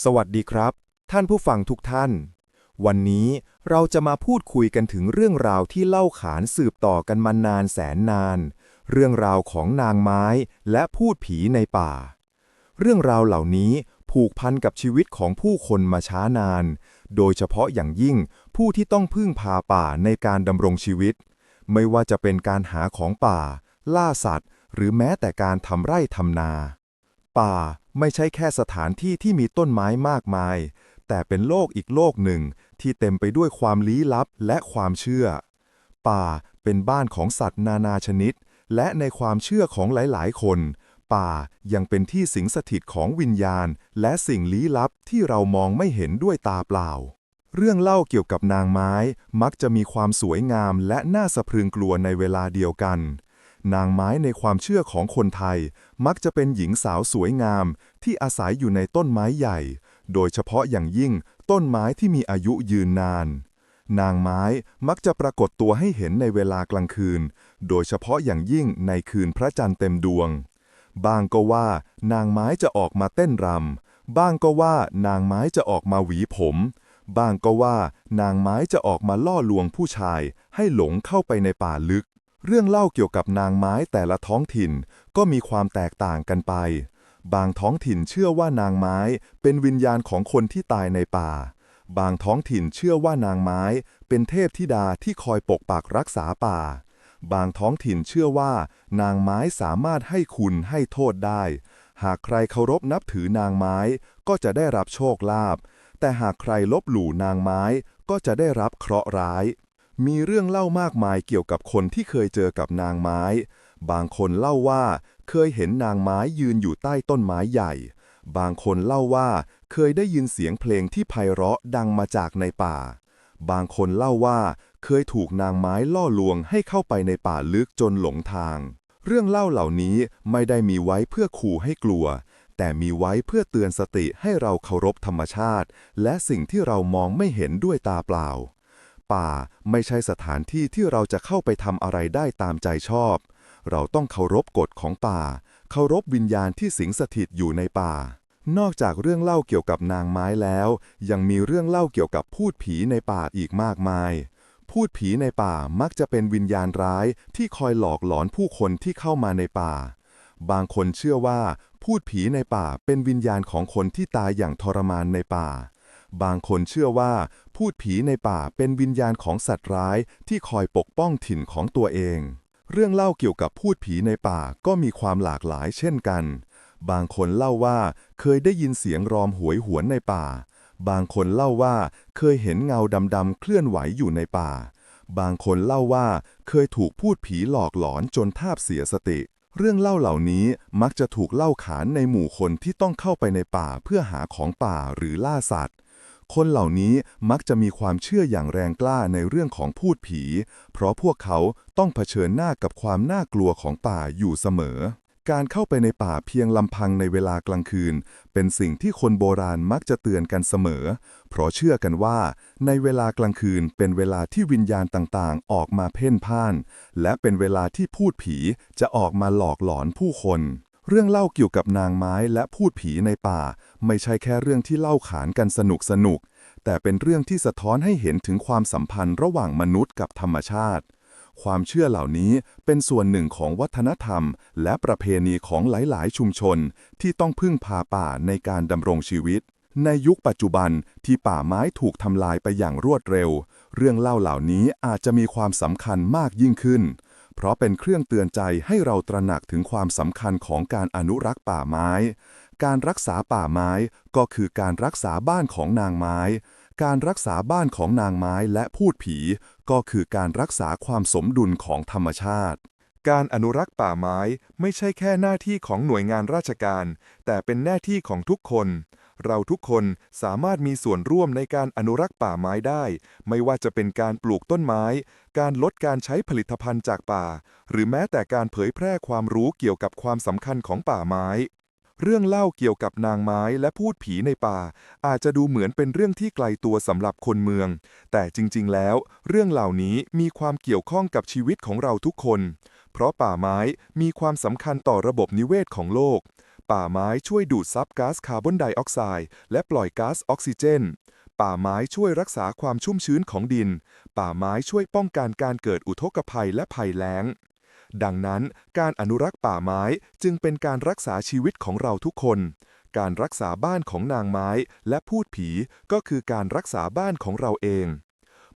สวัสดีครับ ท่านผู้ฟังทุกท่าน วันนี้เราจะมาพูดคุยกันถึงเรื่องราวที่เล่าขานสืบต่อกันมานานแสนนาน เรื่องราวของนางไม้และพูดผีในป่า เรื่องราวเหล่านี้ผูกพันกับชีวิตของผู้คนมาช้านาน โดยเฉพาะอย่างยิ่งผู้ที่ต้องพึ่งพาป่าในการดำรงชีวิต ไม่ว่าจะเป็นการหาของป่า ล่าสัตว์ หรือแม้แต่การทำไร่ทำนา ป่า ไม่ใช่แค่สถานที่ที่มีต้นไม้มากมาย แต่เป็นโลกอีกโลกหนึ่งที่เต็มไปด้วยความลี้ลับและความเชื่อ ป่าเป็นบ้านของสัตว์นานาชนิด และในความเชื่อของหลายๆ คน ป่ายังเป็นที่สิงสถิตของวิญญาณ และสิ่งลี้ลับที่เรามองไม่เห็นด้วยตาเปล่า เรื่องเล่าเกี่ยวกับนางไม้มักจะมีความสวยงามและน่าสะพรึงกลัวในเวลาเดียวกัน นางไม้ในความเชื่อของคนไทย มักจะเป็นหญิงสาวสวยงาม ที่อาศัยอยู่ในต้นไม้ใหญ่ โดยเฉพาะอย่างยิ่งต้นไม้ที่มีอายุยืนนาน นางไม้มักจะปรากฏตัวให้เห็นในเวลากลางคืน โดยเฉพาะอย่างยิ่งในคืนพระจันทร์เต็มดวง บางก็ว่า นางไม้จะออกมาเต้นรำบ้างก็ว่านางไม้จะออกมาหวีผมบ้างก็ว่านางไม้จะออกมาล่อลวงผู้ชายให้หลงเข้าไปในป่าลึก เรื่องเล่าเกี่ยวกับนางไม้แต่ละท้องถิ่นก็มีความแตกต่างกันไป บางท้องถิ่นเชื่อว่านางไม้เป็นวิญญาณของคนที่ตายในป่า บางท้องถิ่นเชื่อว่านางไม้เป็นเทพธิดาที่คอยปกปักรักษาป่า บางท้องถิ่นเชื่อว่า นางไม้สามารถให้คุณให้โทษได้ หากใครเคารพนับถือนางไม้ก็จะได้รับโชคลาภ แต่หากใครลบหลู่นางไม้ก็จะได้รับเคราะห์ร้าย มีเรื่องเล่ามากมายเกี่ยวกับคนที่เคยเจอกับนางไม้ บางคนเล่าว่าเคยเห็นนางไม้ยืนอยู่ใต้ต้นไม้ใหญ่ บางคนเล่าว่าเคยได้ยินเสียงเพลงที่ไพเราะดังมาจากในป่า บางคนเล่าว่าเคยถูกนางไม้ล่อลวงให้เข้าไปในป่าลึกจนหลงทาง เรื่องเล่าเหล่านี้ไม่ได้มีไว้เพื่อขู่ให้กลัว แต่มีไว้เพื่อเตือนสติให้เราเคารพธรรมชาติ และสิ่งที่เรามองไม่เห็นด้วยตาเปล่า ป่าไม่ใช่สถานที่ที่เราจะเข้าไปทำอะไรได้ตามใจชอบ เราต้องเคารพกฎของป่า เคารพวิญญาณที่สิงสถิตอยู่ในป่า นอกจากเรื่องเล่าเกี่ยวกับนางไม้แล้ว ยังมีเรื่องเล่าเกี่ยวกับพูดผีในป่าอีกมากมาย พูดผีในป่ามักจะเป็นวิญญาณร้ายที่คอยหลอกหลอนผู้คนที่เข้ามาในป่า บางคนเชื่อว่า พูดผีในป่าเป็นวิญญาณของคนที่ตายอย่างทรมานในป่า บางคนเชื่อว่า พูดผีในป่าเป็นวิญญาณของสัตว์ร้ายที่คอยปกป้องถิ่นของตัวเอง เรื่องเล่าเกี่ยวกับพูดผีในป่าก็มีความหลากหลายเช่นกัน บางคนเล่าว่าเคยได้ยินเสียงรอมหวยหวนในป่า บางคนเล่าว่าเคยเห็นเงาดำๆเคลื่อนไหวอยู่ในป่า บางคนเล่าว่าเคยถูกพูดผีหลอกหลอนจนแทบเสียสติเรื่องเล่าเหล่านี้มักจะถูกเล่าขานในหมู่คนที่ต้องเข้าไปในป่าเพื่อหาของป่าหรือล่าสัตว์ คนเหล่านี้มักจะมีความเชื่ออย่างแรงกล้าในเรื่องของพูดผี เพราะพวกเขาต้องเผชิญหน้ากับความน่ากลัวของป่าอยู่เสมอ การเข้าไปในป่าเพียงลำพังในเวลากลางคืน เป็นสิ่งที่คนโบราณมักจะเตือนกันเสมอ เพราะเชื่อกันว่า ในเวลากลางคืนเป็นเวลาที่วิญญาณต่างๆ ออกมาเพ่นพ่าน และเป็นเวลาที่พูดผีจะออกมาหลอกหลอนผู้คน เรื่องเล่าเกี่ยวกับนางไม้และพูดผีในป่า ไม่ใช่แค่เรื่องที่เล่าขานกันสนุกสนุก แต่เป็นเรื่องที่สะท้อนให้เห็นถึงความสัมพันธ์ระหว่างมนุษย์กับธรรมชาติ ความเชื่อเหล่านี้เป็นส่วนหนึ่งของวัฒนธรรม และประเพณีของหลาย ๆ ชุมชน ที่ต้องพึ่งพาป่าในการดำรงชีวิต ในยุคปัจจุบันที่ป่าไม้ถูกทำลายไปอย่างรวดเร็ว เรื่องเล่าเหล่านี้อาจจะมีความสำคัญมากยิ่งขึ้น ราะเป็นเครื่องเตือนใจให้เราตระหนักถึงความสำคัญของการอนุรักษ์ป่าไม้ การรักษาป่าไม้ก็คือการรักษาบ้านของนางไม้ การรักษาบ้านของนางไม้และพูดผี ก็คือการรักษาความสมดุลของธรรมชาติ การอนุรักษ์ป่าไม้ไม่ใช่แค่หน้าที่ของหน่วยงานราชการ แต่เป็นหน้าที่ของทุกคน เราทุกคนสามารถมีส่วนร่วมในการอนุรักษ์ป่าไม้ได้ ไม่ว่าจะเป็นการปลูกต้นไม้ การลดการใช้ผลิตภัณฑ์จากป่า หรือแม้แต่การเผยแพร่ความรู้เกี่ยวกับความสำคัญของป่าไม้ เรื่องเล่าเกี่ยวกับนางไม้และพูดผีในป่า อาจจะดูเหมือนเป็นเรื่องที่ไกลตัวสำหรับคนเมือง แต่จริงๆ แล้ว เรื่องเหล่านี้มีความเกี่ยวข้องกับชีวิตของเราทุกคน เพราะป่าไม้มีความสำคัญต่อระบบนิเวศของโลก ป่าไม้ช่วยดูดซับก๊าซคาร์บอนไดออกไซด์และปล่อยก๊าซออกซิเจน ป่าไม้ช่วยรักษาความชุ่มชื้นของดิน ป่าไม้ช่วยป้องกันการเกิดอุทกภัยและภัยแล้ง ดังนั้น การอนุรักษ์ป่าไม้จึงเป็นการรักษาชีวิตของเราทุกคน การรักษาบ้านของนางไม้และพูดผีก็คือการรักษาบ้านของเราเอง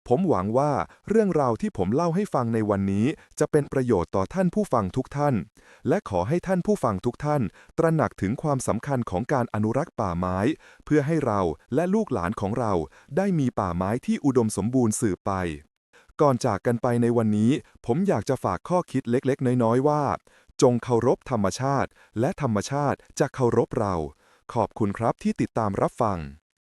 ผมหวังว่าเรื่องราวที่ผมเล่าให้ฟังในวันนี้ จะเป็นประโยชน์ต่อท่านผู้ฟังทุกท่าน และขอให้ท่านผู้ฟังทุกท่าน ตระหนักถึงความสำคัญของการอนุรักษ์ป่าไม้ เพื่อให้เราและลูกหลานของเราได้มีป่าไม้ที่อุดมสมบูรณ์สืบไป ก่อนจากกันไปในวันนี้ ผมอยากจะฝากข้อคิดเล็กๆ น้อยๆว่า จงเคารพธรรมชาติ และธรรมชาติจะเคารพเรา ขอบคุณครับที่ติดตามรับฟัง